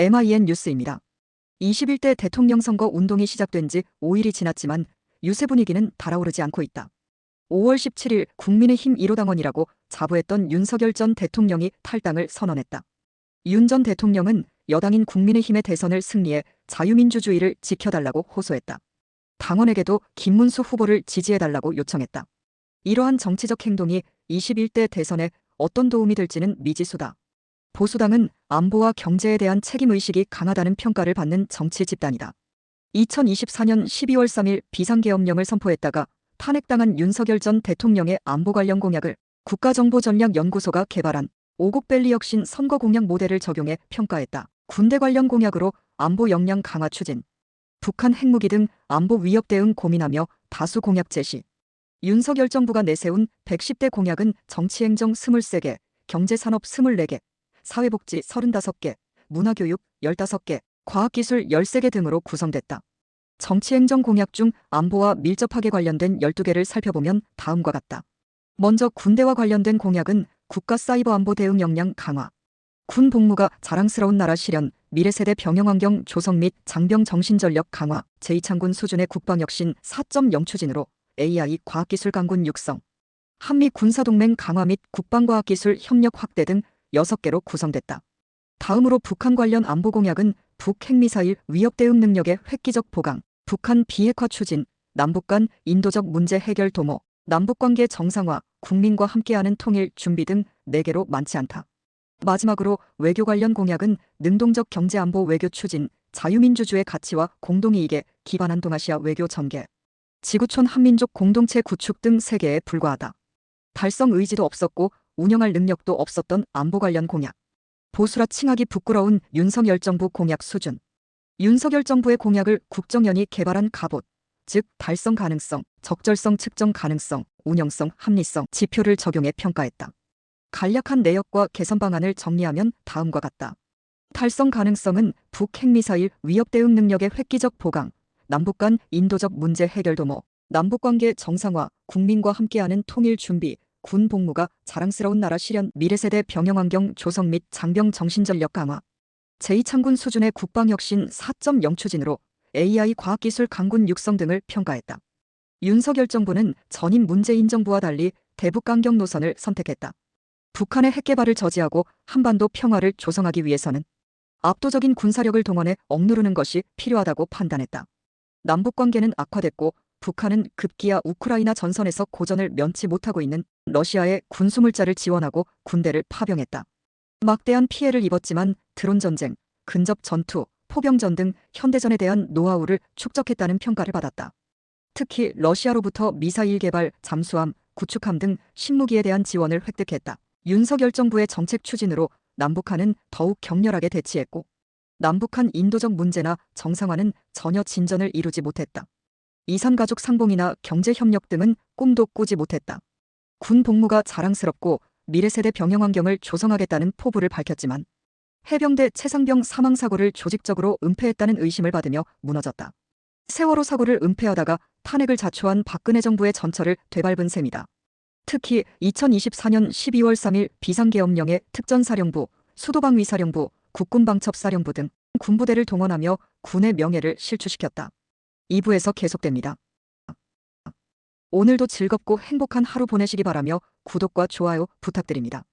MIN 뉴스입니다. 21대 대통령 선거 운동이 시작된 지 5일이 지났지만 유세 분위기는 달아오르지 않고 있다. 5월 17일 국민의힘 1호 당원이라고 자부했던 윤석열 전 대통령이 탈당을 선언했다. 윤 전 대통령은 여당인 국민의힘의 대선을 승리해 자유민주주의를 지켜달라고 호소했다. 당원에게도 김문수 후보를 지지해달라고 요청했다. 이러한 정치적 행동이 21대 대선에 어떤 도움이 될지는 미지수다. 보수당은 안보와 경제에 대한 책임의식이 강하다는 평가를 받는 정치 집단이다. 2024년 12월 3일 비상계엄령을 선포했다가 탄핵당한 윤석열 전 대통령의 안보 관련 공약을 국가정보전략연구소가 개발한 오곡밸리 혁신 선거 공약 모델을 적용해 평가했다. 군대 관련 공약으로 안보 역량 강화 추진, 북한 핵무기 등 안보 위협 대응 고민하며 다수 공약 제시. 윤석열 정부가 내세운 110대 공약은 정치행정 23개, 경제산업 24개, 사회복지 35개, 문화교육 15개, 과학기술 13개 등으로 구성됐다. 정치행정 공약 중 안보와 밀접하게 관련된 12개를 살펴보면 다음과 같다. 먼저 군대와 관련된 공약은 국가 사이버 안보 대응 역량 강화, 군 복무가 자랑스러운 나라 실현, 미래세대 병영환경 조성 및 장병 정신전력 강화, 제2창군 수준의 국방혁신 4.0 추진으로 AI 과학기술 강군 육성, 한미 군사동맹 강화 및 국방과학기술 협력 확대 등 6개로 구성됐다. 다음으로 북한 관련 안보 공약은 북 핵미사일 위협 대응 능력의 획기적 보강, 북한 비핵화 추진, 남북 간 인도적 문제 해결 도모, 남북관계 정상화, 국민과 함께하는 통일 준비 등 4개로 많지 않다. 마지막으로 외교 관련 공약은 능동적 경제안보 외교 추진, 자유민주주의 가치와 공동이익에 기반한 동아시아 외교 전개, 지구촌 한민족 공동체 구축 등 3개에 불과하다. 달성 의지도 없었고 운영할 능력도 없었던 안보 관련 공약. 보수라 칭하기 부끄러운 윤석열 정부 공약 수준. 윤석열 정부의 공약을 국정연이 개발한 갑옷, 즉 달성 가능성, 적절성 측정 가능성, 운영성, 합리성 지표를 적용해 평가했다. 간략한 내역과 개선 방안을 정리하면 다음과 같다. 달성 가능성은 북핵미사일 위협 대응 능력의 획기적 보강, 남북 간 인도적 문제 해결 도모, 남북관계 정상화, 국민과 함께하는 통일 준비, 군 복무가 자랑스러운 나라 실현, 미래세대 병영환경 조성 및 장병 정신전력 강화, 제2창군 수준의 국방혁신 4.0 추진으로 AI 과학기술 강군 육성 등을 평가했다. 윤석열 정부는 전임 문재인 정부와 달리 대북 강경 노선을 선택했다. 북한의 핵 개발을 저지하고 한반도 평화를 조성하기 위해서는 압도적인 군사력을 동원해 억누르는 것이 필요하다고 판단했다. 남북 관계는 악화됐고 북한은 급기야 우크라이나 전선에서 고전을 면치 못하고 있는 러시아의 군수물자를 지원하고 군대를 파병했다. 막대한 피해를 입었지만 드론 전쟁, 근접 전투, 포병전 등 현대전에 대한 노하우를 축적했다는 평가를 받았다. 특히 러시아로부터 미사일 개발, 잠수함, 구축함 등 신무기에 대한 지원을 획득했다. 윤석열 정부의 정책 추진으로 남북한은 더욱 격렬하게 대치했고 남북한 인도적 문제나 정상화는 전혀 진전을 이루지 못했다. 이산가족 상봉이나 경제협력 등은 꿈도 꾸지 못했다. 군 복무가 자랑스럽고 미래세대 병영 환경을 조성하겠다는 포부를 밝혔지만 해병대 최상병 사망사고를 조직적으로 은폐했다는 의심을 받으며 무너졌다. 세월호 사고를 은폐하다가 탄핵을 자초한 박근혜 정부의 전철을 되밟은 셈이다. 특히 2024년 12월 3일 비상계엄령에 특전사령부, 수도방위사령부, 국군방첩사령부 등 군부대를 동원하며 군의 명예를 실추시켰다. 2부에서 계속됩니다. 오늘도 즐겁고 행복한 하루 보내시기 바라며 구독과 좋아요 부탁드립니다.